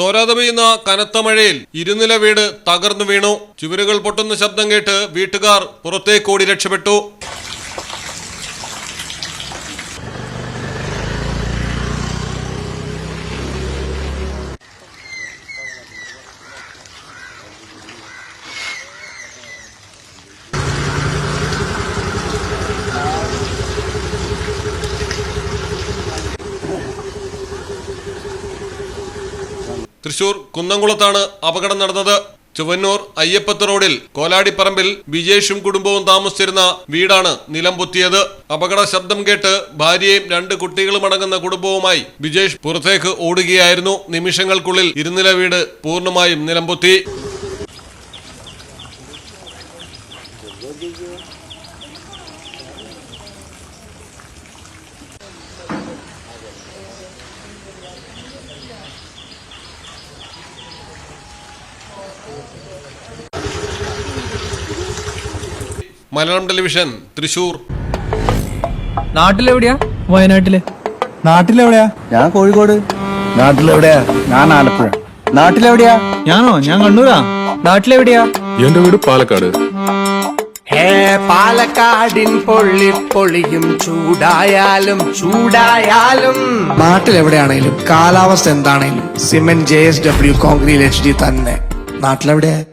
തോരാതെ പെയ്യുന്ന കനത്ത മഴയിൽ ഇരുനില വീട് തകർന്നു വീണു. ചുവരുകൾ പൊട്ടുന്ന ശബ്ദം കേട്ട് വീട്ടുകാർ പുറത്തേക്കോടി രക്ഷപ്പെട്ടു. തൃശൂർ കുന്നംകുളത്താണ് അപകടം നടന്നത്. ചുവന്നൂർ അയ്യപ്പത്ത് റോഡിൽ കോലാടിപ്പറമ്പിൽ വിജേഷും കുടുംബവും താമസിച്ചിരുന്ന വീടാണ് നിലം പൊത്തിയത്. അപകട ശബ്ദം കേട്ട് ഭാര്യയും രണ്ട് കുട്ടികളും അടങ്ങുന്ന കുടുംബവുമായി വിജേഷ് പുറത്തേക്ക് ഓടുകയായിരുന്നു. നിമിഷങ്ങൾക്കുള്ളിൽ ഇരുനില വീട് പൂർണമായും നിലം മലയാളം ടെലിവിഷൻ തൃശൂർ. നാട്ടിലെവിടെയാ? വയനാട്ടിൽ. നാട്ടിലെവിടെയാ? ഞാൻ കോഴിക്കോട്. നാട്ടിലെവിടെയാ? ഞാൻ ആലപ്പുഴ. നാട്ടിലെവിടെയാ? ഞാനോ? ഞാൻ കണ്ണൂരാ. നാട്ടിലെവിടെയാ? എന്റെ വീട് പാലക്കാട്. ഹേ പാലക്കാടിൻ പൊള്ളി പൊളിയും ചൂടായാലും ചൂടായാലും. നാട്ടിലെവിടെയാണേലും കാലാവസ്ഥ എന്താണേലും cement J S W concrete H D തന്നെ. നാട്ടിലെവിടെയാ?